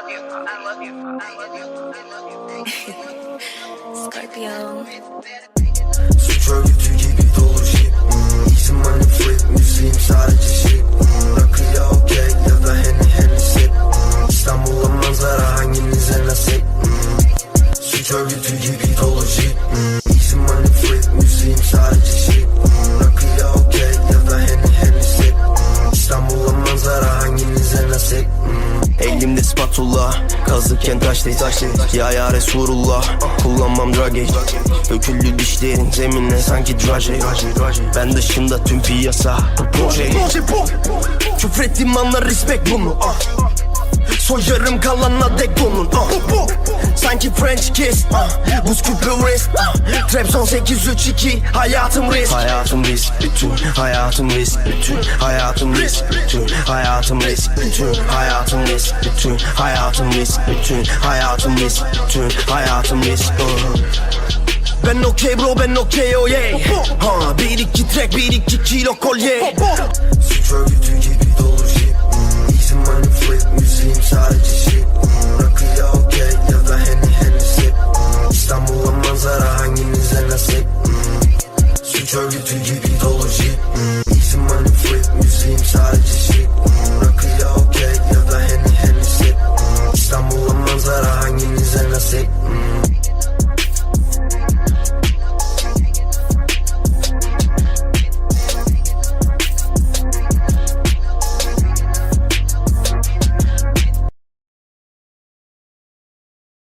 love you. I love you. I love you. I love you. Scorpio. Suç örgütü gibi dolu shit money flip müziğim sadece shit Rakıya okey ya da henny henny sip İstanbul'a manzara hanginize nasip hmm, Suç örgütü Elimde spatula Kazıkken taş değil Ya ya Resulullah Kullanmam dragi. Öküllü dişlerin zeminle sanki draje Ben dışında tüm piyasa. Küfrettiğim anlar respect bunu. ah. Soyarım kalanla dek bunun ah. Sanki French kiss ah. Buz küpü wrist ah. Trap son 832 Hayatım risk Hayatım risk Bütün hayatım risk Bütün hayatım risk Bütün hayatım risk Bütün hayatım risk Bütün hayatım risk Bütün hayatım risk Bütün hayatım risk uh. ben okey bro ben okey oh yeah Ha bir iki track bir iki kilo kolye Suç örgütü Sick.